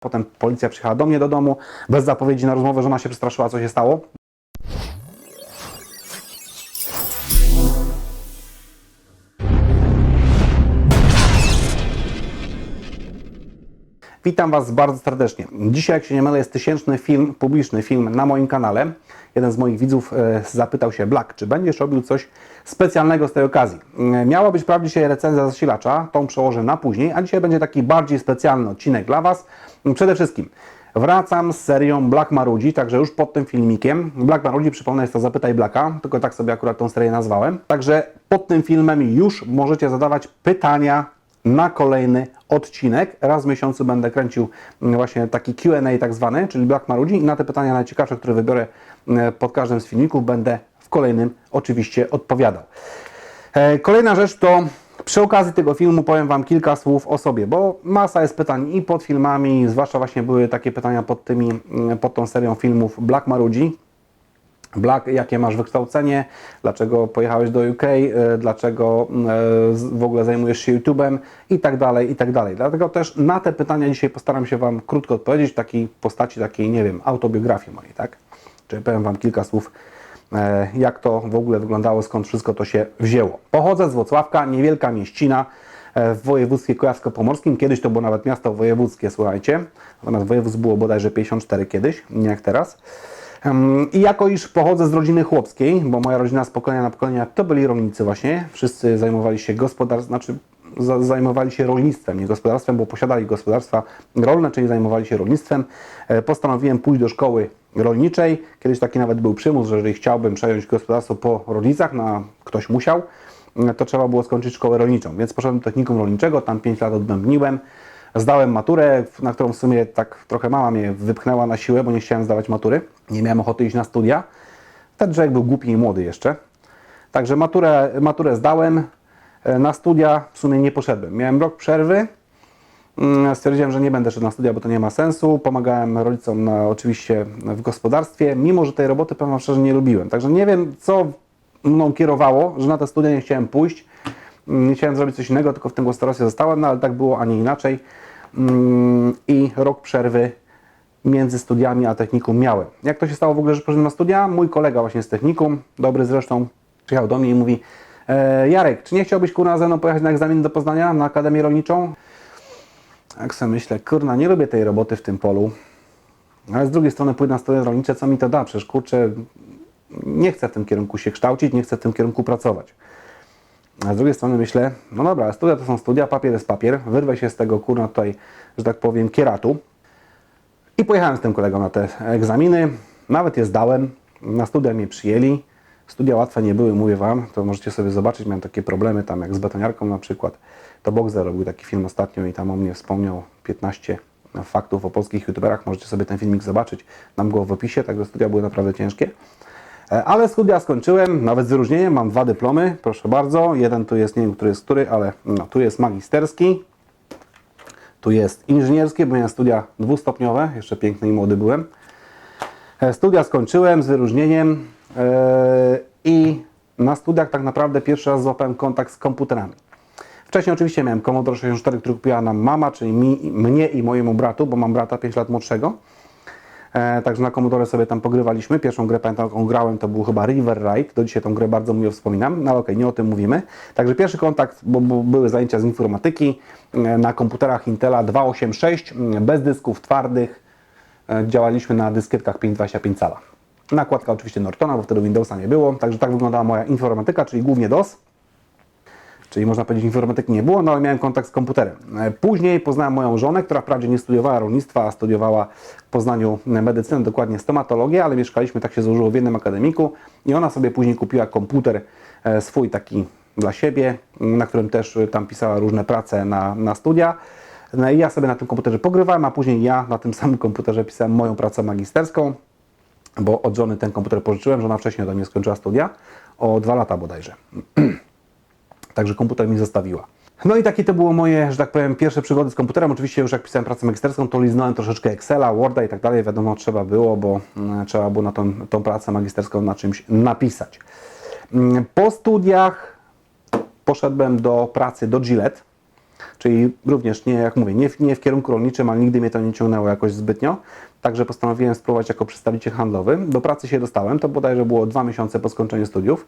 Potem policja przyjechała do mnie do domu, bez zapowiedzi na rozmowę, żona się przestraszyła, co się stało. Witam Was bardzo serdecznie. Dzisiaj, jak się nie mylę, jest tysięczny film, publiczny film na moim kanale. Jeden z moich widzów e, zapytał się, Black, czy będziesz robił coś specjalnego z tej okazji? E, Miała być wprawdzie dzisiaj recenzja zasilacza, tą przełożę na później, a dzisiaj będzie taki bardziej specjalny odcinek dla Was. Przede wszystkim wracam z serią Black Marudzi, także już pod tym filmikiem. Black Marudzi, przypomnę, jest to Zapytaj Blacka, tylko tak sobie akurat tą serię nazwałem. Także pod tym filmem już możecie zadawać pytania na kolejny odcinek. Raz w miesiącu będę kręcił mm, właśnie taki Q&A tak zwany, czyli Black Marudzi i na te pytania najciekawsze, które wybiorę mm, pod każdym z filmików będę w kolejnym oczywiście odpowiadał. E, Kolejna rzecz to przy okazji tego filmu powiem Wam kilka słów o sobie, bo masa jest pytań i pod filmami, zwłaszcza właśnie były takie pytania pod, tymi, mm, pod tą serią filmów Black Marudzi, Black, jakie masz wykształcenie, dlaczego pojechałeś do UK, e, dlaczego e, w ogóle zajmujesz się YouTube'em i tak dalej, i tak dalej. Dlatego też na te pytania dzisiaj postaram się Wam krótko odpowiedzieć w takiej postaci takiej, nie wiem, autobiografii mojej, tak? Czyli powiem Wam kilka słów, e, jak to w ogóle wyglądało, skąd wszystko to się wzięło. Pochodzę z Włocławka, niewielka mieścina w województwie kujawsko-pomorskim. Kiedyś to było nawet miasto wojewódzkie, słuchajcie. Natomiast województw było bodajże 54 kiedyś, nie jak teraz. I jako iż pochodzę z rodziny chłopskiej, bo moja rodzina z pokolenia na pokolenia to byli rolnicy właśnie, wszyscy zajmowali się gospodarstwem, znaczy za- zajmowali się rolnictwem, nie gospodarstwem, bo posiadali gospodarstwa rolne, czyli zajmowali się rolnictwem. E, Postanowiłem pójść do szkoły rolniczej. Kiedyś taki nawet był przymus, że jeżeli chciałbym przejąć gospodarstwo po rodzicach, na ktoś musiał, e, to trzeba było skończyć szkołę rolniczą. Więc poszedłem do technikum rolniczego, tam 5 lat odbębniłem. Zdałem maturę, na którą w sumie tak trochę mama mnie wypchnęła na siłę, bo nie chciałem zdawać matury. Nie miałem ochoty iść na studia. Ten człowiek był głupi i młody jeszcze. Także maturę, maturę zdałem. E, Na studia w sumie nie poszedłem. Miałem rok przerwy. Mm, Stwierdziłem, że nie będę szedł na studia, bo to nie ma sensu. Pomagałem rodzicom na, oczywiście w gospodarstwie, mimo że tej roboty, powiem szczerze, nie lubiłem. Także nie wiem, co mną kierowało, że na te studia nie chciałem pójść. Nie chciałem zrobić coś innego, tylko w tym gospodarstwie zostałem, no ale tak było, a nie inaczej. Mm, I rok przerwy między studiami a technikum miałem. Jak to się stało w ogóle, że poszedłem na studia? Mój kolega właśnie z technikum, dobry zresztą, przyjechał do mnie i mówi e, Jarek, czy nie chciałbyś kurna ze mną pojechać na egzamin do Poznania, na Akademię Rolniczą? Jak sobie myślę, kurna, nie lubię tej roboty w tym polu, ale z drugiej strony pójdę na studia rolnicze, co mi to da? Przecież kurczę, nie chcę w tym kierunku się kształcić, nie chcę w tym kierunku pracować. A z drugiej strony myślę, no dobra, studia to są studia, papier jest papier, wyrwę się z tego kurna tutaj, że tak powiem, kieratu. I pojechałem z tym kolegą na te egzaminy, nawet je zdałem, na studia mnie przyjęli. Studia łatwe nie były, mówię Wam, to możecie sobie zobaczyć, miałem takie problemy tam jak z betoniarką na przykład. To Boxer robił taki film ostatnio i tam o mnie wspomniał 15 faktów o polskich youtuberach, możecie sobie ten filmik zobaczyć, mam go w opisie, także studia były naprawdę ciężkie. E, Ale studia skończyłem, nawet z wyróżnieniem, mam dwa dyplomy, proszę bardzo. Jeden tu jest, nie wiem, który jest który, ale no, tu jest magisterski, tu jest inżynierski, bo miałem studia dwustopniowe, jeszcze piękny i młody byłem. E, Studia skończyłem z wyróżnieniem e, i na studiach tak naprawdę pierwszy raz złapałem kontakt z komputerami. Wcześniej oczywiście miałem Commodore 64, który kupiła nam mama, czyli mi, mnie i mojemu bratu, bo mam brata 5 lat młodszego. E, także na Commodore sobie tam pogrywaliśmy. Pierwszą grę pamiętam, jaką grałem, to był chyba River Ride. Do dzisiaj tą grę bardzo miło wspominam, no ale okej, nie o tym mówimy. Także pierwszy kontakt, bo, bo były zajęcia z informatyki e, na komputerach Intela 286, m, bez dysków twardych. E, Działaliśmy na dyskietkach 525 cala. Nakładka oczywiście Nortona, bo wtedy Windowsa nie było. Także tak wyglądała moja informatyka, czyli głównie DOS. Czyli można powiedzieć, informatyki nie było, no ale miałem kontakt z komputerem. E, Później poznałem moją żonę, która wprawdzie nie studiowała rolnictwa, a studiowała w Poznaniu medycynę, dokładnie stomatologię, ale mieszkaliśmy, tak się złożyło, w jednym akademiku i ona sobie później kupiła komputer e, swój taki dla siebie, na którym też e, tam pisała różne prace na, na studia. No i ja sobie na tym komputerze pogrywałem, a później ja na tym samym komputerze pisałem moją pracę magisterską, bo od żony ten komputer pożyczyłem, żona wcześniej ode mnie skończyła studia, o dwa lata bodajże. Także komputer mi zostawiła. No i takie to było moje, że tak powiem, pierwsze przygody z komputerem. Oczywiście już jak pisałem pracę magisterską, to liznąłem troszeczkę Excela, Worda i tak dalej. Wiadomo, trzeba było, bo mm, trzeba było na tą, tą pracę magisterską na czymś napisać. Mm, Po studiach poszedłem do pracy do Gillette. czyli również nie, jak mówię, nie w, nie w kierunku rolniczym, ale nigdy mnie to nie ciągnęło jakoś zbytnio. Także postanowiłem spróbować jako przedstawiciel handlowy. Do pracy się dostałem, to bodajże było dwa miesiące po skończeniu studiów.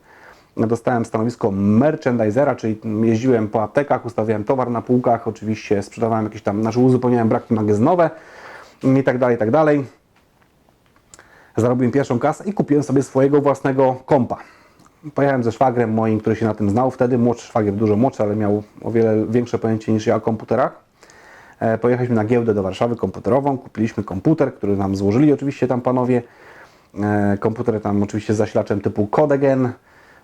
Dostałem stanowisko merchandisera, czyli jeździłem po aptekach, ustawiałem towar na półkach, oczywiście sprzedawałem jakieś tam, znaczy uzupełniałem braki magazynowe i tak dalej, i tak dalej. Zarobiłem pierwszą kasę i kupiłem sobie swojego własnego kompa. Pojechałem ze szwagrem moim, który się na tym znał wtedy, młodszy szwagier, dużo młodszy, ale miał o wiele większe pojęcie niż ja o komputerach. E, Pojechaliśmy na giełdę do Warszawy komputerową, kupiliśmy komputer, który nam złożyli oczywiście tam panowie. E, Komputer tam oczywiście z zasilaczem typu Codegen,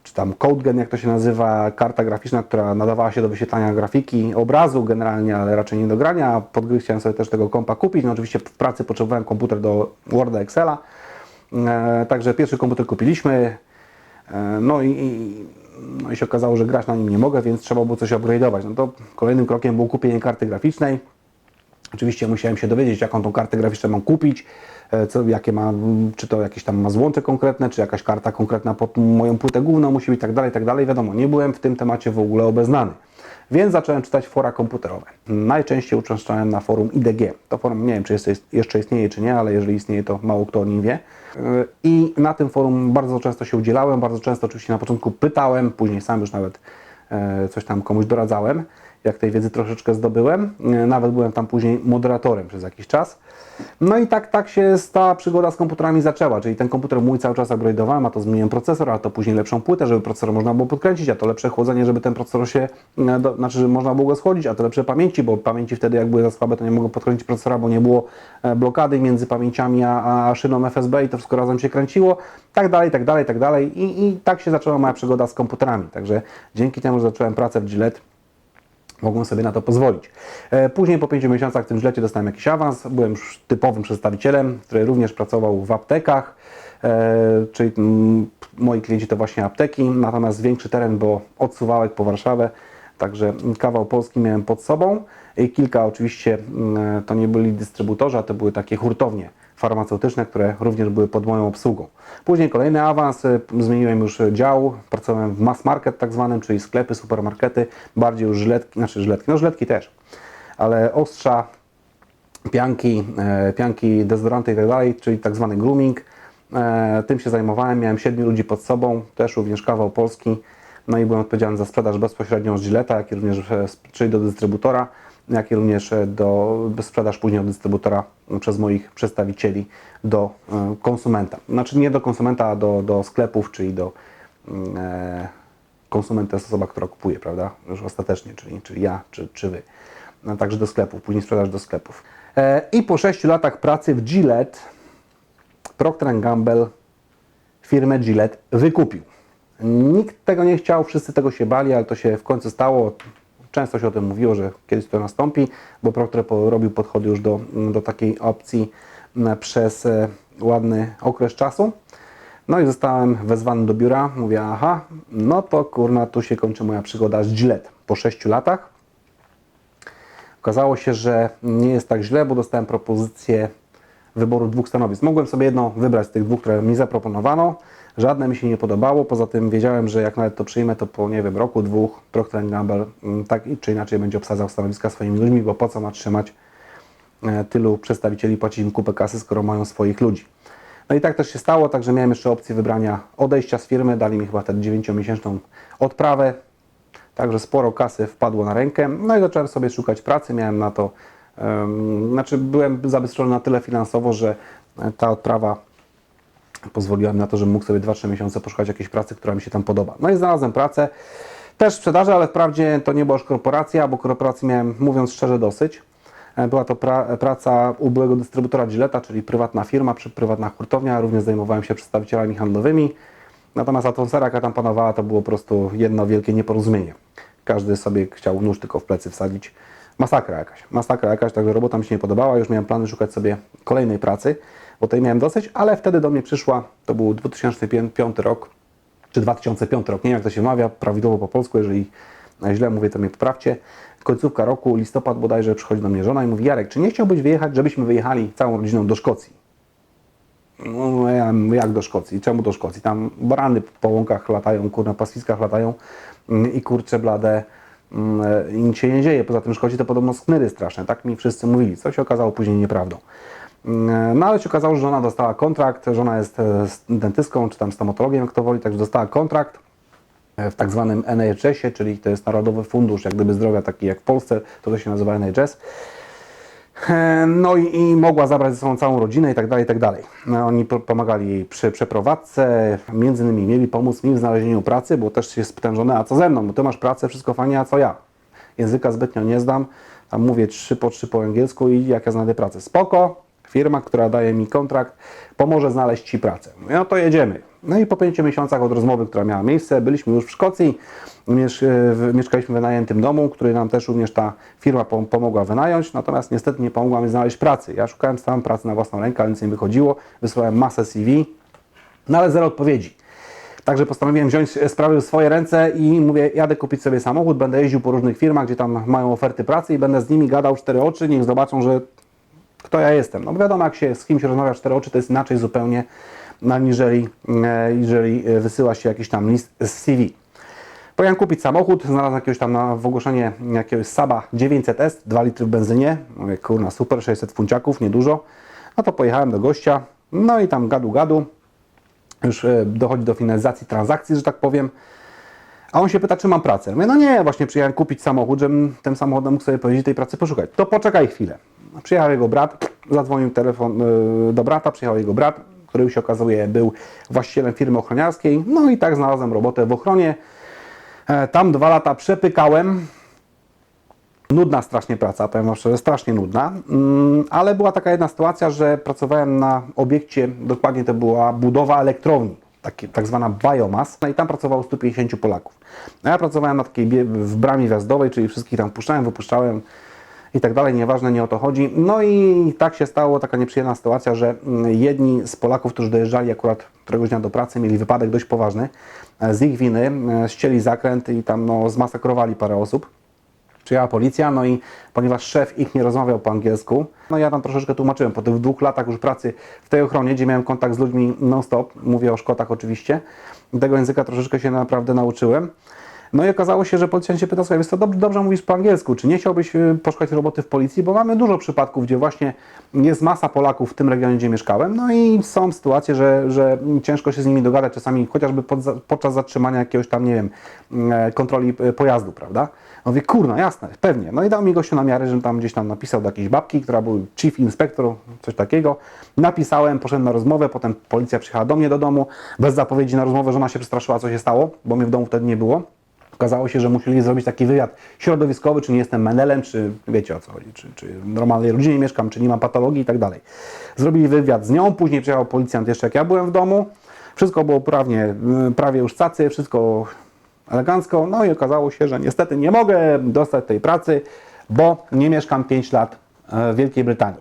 czy tam CodeGen, jak to się nazywa, karta graficzna, która nadawała się do wyświetlania grafiki, obrazu generalnie, ale raczej nie do grania. Pod gry chciałem sobie też tego kompa kupić. No oczywiście w pracy potrzebowałem komputer do Worda, Excela. E, Także pierwszy komputer kupiliśmy. E, No i, i, no i się okazało, że grać na nim nie mogę, więc trzeba było coś upgrade'ować. No to kolejnym krokiem było kupienie karty graficznej. Oczywiście musiałem się dowiedzieć, jaką tą kartę graficzną mam kupić, e, co, jakie ma, czy to jakieś tam ma złącze konkretne, czy jakaś karta konkretna pod moją płytę główną musi być tak dalej, tak dalej. Wiadomo, nie byłem w tym temacie w ogóle obeznany. Więc zacząłem czytać fora komputerowe. Najczęściej uczęszczałem na forum IDG. To forum nie wiem, czy jest, jeszcze istnieje, czy nie, ale jeżeli istnieje, to mało kto o nim wie. Yy, I na tym forum bardzo często się udzielałem, bardzo często oczywiście na początku pytałem, później sam już nawet e, coś tam komuś doradzałem, jak tej wiedzy troszeczkę zdobyłem. E, Nawet byłem tam później moderatorem przez jakiś czas. No i tak, tak się ta przygoda z komputerami zaczęła, czyli ten komputer mój cały czas upgrade'owałem, a to zmieniłem procesor, a to później lepszą płytę, żeby procesor można było podkręcić, a to lepsze chłodzenie, żeby ten procesor się, e, do, znaczy, że można było go schłodzić, a to lepsze pamięci, bo pamięci wtedy jak były za słabe, to nie mogło podkręcić procesora, bo nie było e, blokady między pamięciami a, a szyną FSB i to wszystko razem się kręciło, tak dalej, tak dalej, tak dalej i, i tak się zaczęła moja przygoda z komputerami, także dzięki temu, że zacząłem pracę w Gillette, mogłem sobie na to pozwolić. E, Później po pięciu miesiącach w tym żlecie dostałem jakiś awans, byłem już typowym przedstawicielem, który również pracował w aptekach, e, czyli mm, moi klienci to właśnie apteki, natomiast większy teren, bo od Suwałek po Warszawę, także kawał Polski miałem pod sobą. I kilka oczywiście, mm, to nie byli dystrybutorzy, a to były takie hurtownie farmaceutyczne, które również były pod moją obsługą. Później kolejny awans, y, zmieniłem już dział, pracowałem w mass market tak zwanym, czyli sklepy, supermarkety, bardziej już żyletki, znaczy żyletki, no żyletki też, ale ostrza, pianki, e, pianki, dezodoranty i tak dalej, czyli tak zwany grooming. E, Tym się zajmowałem, miałem siedmiu ludzi pod sobą, też również kawał Polski, no i byłem odpowiedzialny za sprzedaż bezpośrednią z Gilleta, jak i również e, czyli do dystrybutora, jak i również e, do sprzedaż później od dystrybutora e, przez moich przedstawicieli do e, konsumenta. Znaczy nie do konsumenta, a do, do sklepów, czyli do mm, e, konsumenta jest osoba, która kupuje, prawda? Już ostatecznie, czyli, czyli ja, czy, czy wy. No, także do sklepów, później sprzedaż do sklepów. E, I po 6 latach pracy w Gillette Procter Gamble firmę Gillette wykupił. Nikt tego nie chciał, wszyscy tego się bali, ale to się w końcu stało. Często się o tym mówiło, że kiedyś to nastąpi, bo Procter robił podchody już do, do takiej opcji m, przez e, ładny okres czasu. No i zostałem wezwany do biura. Mówię, aha, no to kurna, tu się kończy moja przygoda z Gillette. Po 6 latach Okazało się, że nie jest tak źle, bo dostałem propozycję wyboru dwóch stanowisk. Mogłem sobie jedno wybrać z tych dwóch, które mi zaproponowano. Żadne mi się nie podobało. Poza tym wiedziałem, że jak nawet to przyjmę, to po nie wiem, roku, dwóch Procter Gamble mm, tak czy inaczej będzie obsadzał stanowiska swoimi ludźmi, bo po co ma trzymać e, tylu przedstawicieli, płacić im kupę kasy, skoro mają swoich ludzi. No i tak też się stało, także miałem jeszcze opcję wybrania odejścia z firmy, dali mi chyba tę 9-miesięczną odprawę, Także sporo kasy wpadło na rękę. No i zacząłem sobie szukać pracy. Miałem na to, em, znaczy byłem zabezpieczony na tyle finansowo, że e, ta odprawa pozwoliła mi na to, żebym mógł sobie 2-3 miesiące poszukać jakiejś pracy, która mi się tam podoba. No i znalazłem pracę. Też sprzedaży, ale wprawdzie to nie była już korporacja, bo korporacji miałem, mówiąc szczerze, dosyć. E, Była to pra, praca u byłego dystrybutora Gilletta, czyli prywatna firma, prywatna hurtownia. Również zajmowałem się przedstawicielami handlowymi. Natomiast atmosfera, jaka tam panowała, to było po prostu jedno wielkie nieporozumienie. Każdy sobie chciał nóż tylko w plecy wsadzić. Masakra jakaś, masakra jakaś, także robota mi się nie podobała. Już miałem plany szukać sobie kolejnej pracy, bo tej miałem dosyć, ale wtedy do mnie przyszła, to był 2005 rok, czy 2005 rok, nie wiem jak to się mawia, prawidłowo po polsku, jeżeli źle mówię, to mnie poprawcie. Końcówka roku, listopad bodajże, przychodzi do mnie żona i mówi, Jarek, czy nie chciałbyś wyjechać, żebyśmy wyjechali całą rodziną do Szkocji? No, mówię, jak do Szkocji? Czemu do Szkocji? Tam barany po łąkach latają, kurna, pastwiskach latają mm, i kurcze blade. mm, i nic się nie dzieje. Poza tym szkodzi to podobno sknyry straszne. Tak mi wszyscy mówili, co się okazało później nieprawdą. Mm, No ale się okazało, że żona dostała kontrakt, żona jest e, dentystką czy tam stomatologiem, jak to woli, także dostała kontrakt e, w tak zwanym NHS-ie, czyli to jest Narodowy Fundusz jak gdyby zdrowia, taki jak w Polsce, to to się nazywa NHS. E, No i, i mogła zabrać ze sobą całą rodzinę i tak dalej, i tak dalej. No, Oni po- pomagali jej przy przeprowadzce, między innymi mieli pomóc mi w znalezieniu pracy, bo też spytałem żony, a co ze mną? Bo ty masz pracę, wszystko fajnie, a co ja? Języka zbytnio nie zdam, tam mówię trzy po trzy po angielsku i jak ja znajdę pracę? Spoko, firma, która daje mi kontrakt, pomoże znaleźć Ci pracę. No to jedziemy. No i po pięciu miesiącach od rozmowy, która miała miejsce, byliśmy już w Szkocji, e, mieszkaliśmy w wynajętym domu, który nam też również ta firma pom- pomogła wynająć, natomiast niestety nie pomogła mi znaleźć pracy. Ja szukałem sam pracy na własną rękę, ale nic nie wychodziło, wysłałem masę CV, no ale zero odpowiedzi. Także postanowiłem wziąć sprawy w swoje ręce i mówię, jadę kupić sobie samochód, będę jeździł po różnych firmach, gdzie tam mają oferty pracy i będę z nimi gadał cztery oczy, niech zobaczą, że kto ja jestem. No wiadomo, jak się z kimś rozmawia cztery oczy, to jest inaczej zupełnie, aniżeli e, jeżeli e, wysyła się jakiś tam list z CV. Pojechałem kupić samochód, znalazłem jakiegoś tam na w ogłoszenie jakiegoś Saba 900S, 2 litry w benzynie. Mówię, kurna, super, 600 funciaków, niedużo. No to pojechałem do gościa, no i tam gadu gadu. Już e, dochodzi do finalizacji transakcji, że tak powiem. A on się pyta, czy mam pracę. Mówię, no nie, właśnie przyjechałem kupić samochód, żebym tym samochodem mógł sobie powiedzieć tej pracy poszukać. To poczekaj chwilę. Przyjechał jego brat, zadzwonił telefon y, do brata, przyjechał jego brat, który się okazuje był właścicielem firmy ochroniarskiej. No i tak znalazłem robotę w ochronie. E, Tam dwa lata przepykałem. Nudna strasznie praca, powiem szczerze, strasznie nudna, Mm, ale była taka jedna sytuacja, że pracowałem na obiekcie, dokładnie to była budowa elektrowni, taki, tak zwana biomass, no i tam pracowało 150 Polaków. A ja pracowałem na takiej w bramie wjazdowej, czyli wszystkich tam puszczałem, wypuszczałem i tak dalej, nieważne, nie o to chodzi. No i tak się stało, taka nieprzyjemna sytuacja, że mm, jedni z Polaków, którzy dojeżdżali akurat któregoś dnia do pracy, mieli wypadek dość poważny. E, Z ich winy e, ścięli zakręt i tam no, zmasakrowali parę osób. Przyjechała policja, no i ponieważ szef ich nie rozmawiał po angielsku, no ja tam troszeczkę tłumaczyłem. Po tych dwóch latach już pracy w tej ochronie, gdzie miałem kontakt z ludźmi non-stop, mówię o Szkotach oczywiście, tego języka troszeczkę się naprawdę nauczyłem. No i okazało się, że policjant się pyta, słuchaj, wiesz co, dobrze, dobrze mówisz po angielsku, czy nie chciałbyś y, poszukać roboty w policji, bo mamy dużo przypadków, gdzie właśnie jest masa Polaków w tym regionie, gdzie mieszkałem, no i są sytuacje, że, że ciężko się z nimi dogadać, czasami chociażby pod, podczas zatrzymania jakiegoś tam, nie wiem, e, kontroli e, pojazdu, prawda? No mówię, kurna, jasne, pewnie. No i dał mi gościu na miarę, że tam gdzieś tam napisał do jakiejś babki, która był chief inspector, coś takiego. Napisałem, poszedłem na rozmowę, potem policja przyjechała do mnie do domu, bez zapowiedzi na rozmowę, żona się przestraszyła, co się stało, bo mnie w domu wtedy nie było. Okazało się, że musieli zrobić taki wywiad środowiskowy, czy nie jestem menelem, czy wiecie o co chodzi, czy, czy w normalnej rodzinie mieszkam, czy nie mam patologii i tak dalej. Zrobili wywiad z nią, później przyjechał policjant jeszcze jak ja byłem w domu. Wszystko było prawie, prawie już cacy, wszystko elegancko. No i okazało się, że niestety nie mogę dostać tej pracy, bo nie mieszkam 5 lat e, w Wielkiej Brytanii.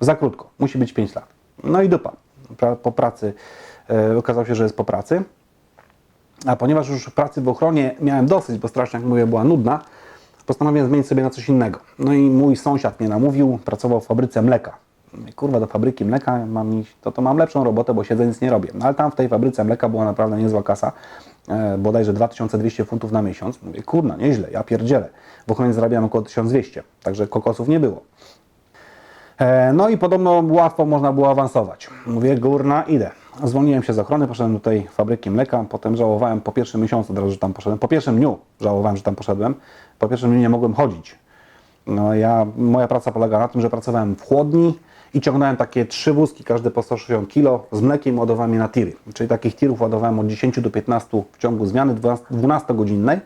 Za krótko, musi być 5 lat. No i dupa. Po pracy, e, okazało się, że jest po pracy. A ponieważ już pracy w ochronie miałem dosyć, bo strasznie, jak mówię, była nudna, postanowiłem zmienić sobie na coś innego. No i mój sąsiad mnie namówił, pracował w fabryce mleka. Kurwa, do fabryki mleka mam iść, to, to mam lepszą robotę, bo siedzę, nic nie robię. No ale tam w tej fabryce mleka była naprawdę niezła kasa, e, bodajże 2200 funtów na miesiąc. Mówię, kurna, nieźle, ja pierdzielę. W ochronie zarabiam około 1200, także kokosów nie było. E, No i podobno łatwo można było awansować. Mówię, górna, idę. Zwolniłem się z ochrony, poszedłem do tej fabryki mleka, potem żałowałem po pierwszym miesiącu, od razu, że tam poszedłem. Po pierwszym dniu żałowałem, że tam poszedłem. Po pierwszym dniu nie mogłem chodzić. No ja, moja praca polega na tym, że pracowałem w chłodni i ciągnąłem takie trzy wózki, każde po 160 kg z mlekiem ładowałem na tiry. Czyli takich tirów ładowałem od 10 do 15 w ciągu zmiany 12-godzinnej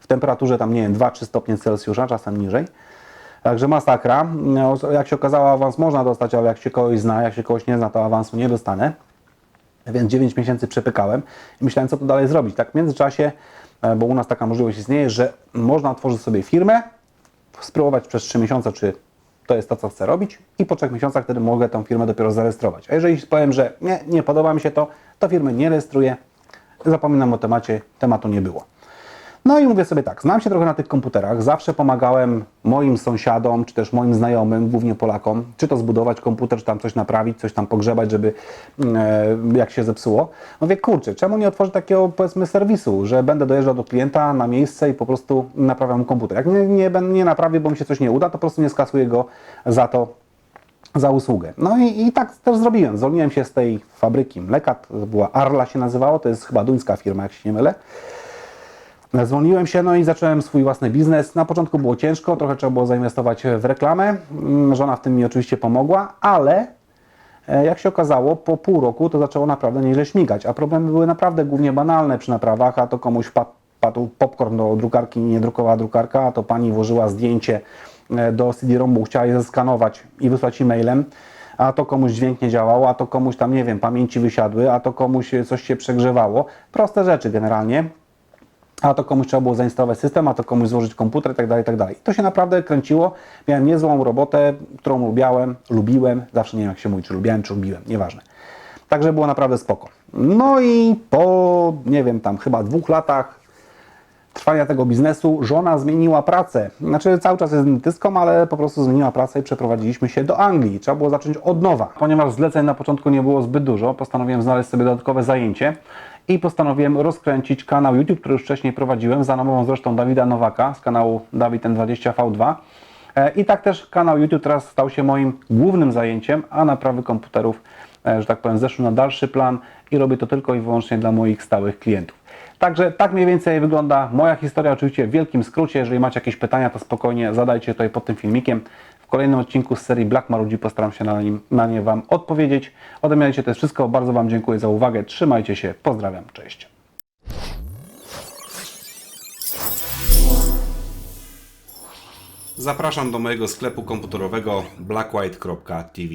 w temperaturze tam, nie wiem, 2-3 stopnie Celsjusza, czasem niżej. Także masakra. No, Jak się okazało, awans można dostać, ale jak się kogoś zna, jak się kogoś nie zna, to awansu nie dostanę. Więc 9 miesięcy przepykałem i myślałem, co tu dalej zrobić. Tak w międzyczasie, e, bo u nas taka możliwość istnieje, że można otworzyć sobie firmę, spróbować przez 3 miesiące, czy to jest to, co chcę robić i po 3 miesiącach wtedy mogę tą firmę dopiero zarejestrować. A jeżeli powiem, że nie, nie podoba mi się to, to firmy nie rejestruję, zapominam o temacie, tematu nie było. No i mówię sobie tak, znam się trochę na tych komputerach, zawsze pomagałem moim sąsiadom, czy też moim znajomym, głównie Polakom, czy to zbudować komputer, czy tam coś naprawić, coś tam pogrzebać, żeby e, jak się zepsuło. Mówię, kurczę, czemu nie otworzyć takiego powiedzmy serwisu, że będę dojeżdżał do klienta na miejsce i po prostu naprawiam komputer. Jak nie, nie, nie naprawię, bo mi się coś nie uda, to po prostu nie skasuję go za to, za usługę. No i, i tak też zrobiłem. Zwolniłem się z tej fabryki mleka, to była Arla się nazywało, to jest chyba duńska firma, jak się nie mylę. Zwolniłem się, no i zacząłem swój własny biznes. Na początku było ciężko, trochę trzeba było zainwestować w reklamę. Mm, Żona w tym mi oczywiście pomogła, ale e, jak się okazało, po pół roku to zaczęło naprawdę nieźle śmigać, a problemy były naprawdę głównie banalne przy naprawach, a to komuś pa- padł popcorn do drukarki, nie drukowała drukarka, a to pani włożyła zdjęcie e, do CD-ROMu, chciała je zeskanować i wysłać e-mailem, a to komuś dźwięk nie działał, a to komuś tam, nie wiem, pamięci wysiadły, a to komuś coś się przegrzewało. Proste rzeczy generalnie a to komuś trzeba było zainstalować system, a to komuś złożyć komputer i tak dalej, i tak. I to się naprawdę kręciło. Miałem niezłą robotę, którą lubiałem, lubiłem. Zawsze nie wiem jak się mówi, czy lubiałem, czy lubiłem, nieważne. Także było naprawdę spoko. No i po, nie wiem, tam chyba dwóch latach trwania tego biznesu żona zmieniła pracę. Znaczy cały czas jest dentystką, ale po prostu zmieniła pracę i przeprowadziliśmy się do Anglii. Trzeba było zacząć od nowa. Ponieważ zleceń na początku nie było zbyt dużo, postanowiłem znaleźć sobie dodatkowe zajęcie i postanowiłem rozkręcić kanał YouTube, który już wcześniej prowadziłem, za namową zresztą Dawida Nowaka z kanału Dawid N20V2. E, I tak też kanał YouTube teraz stał się moim głównym zajęciem, a naprawy komputerów, e, że tak powiem, zeszły na dalszy plan i robię to tylko i wyłącznie dla moich stałych klientów. Także tak mniej więcej wygląda moja historia, oczywiście w wielkim skrócie. Jeżeli macie jakieś pytania, to spokojnie zadajcie tutaj pod tym filmikiem. Kolejnym odcinku z serii Black Marudzi postaram się na, nim, na nie Wam odpowiedzieć. Ode mnie to jest wszystko. Bardzo Wam dziękuję za uwagę. Trzymajcie się. Pozdrawiam. Cześć. Zapraszam do mojego sklepu komputerowego blackwhite.tv.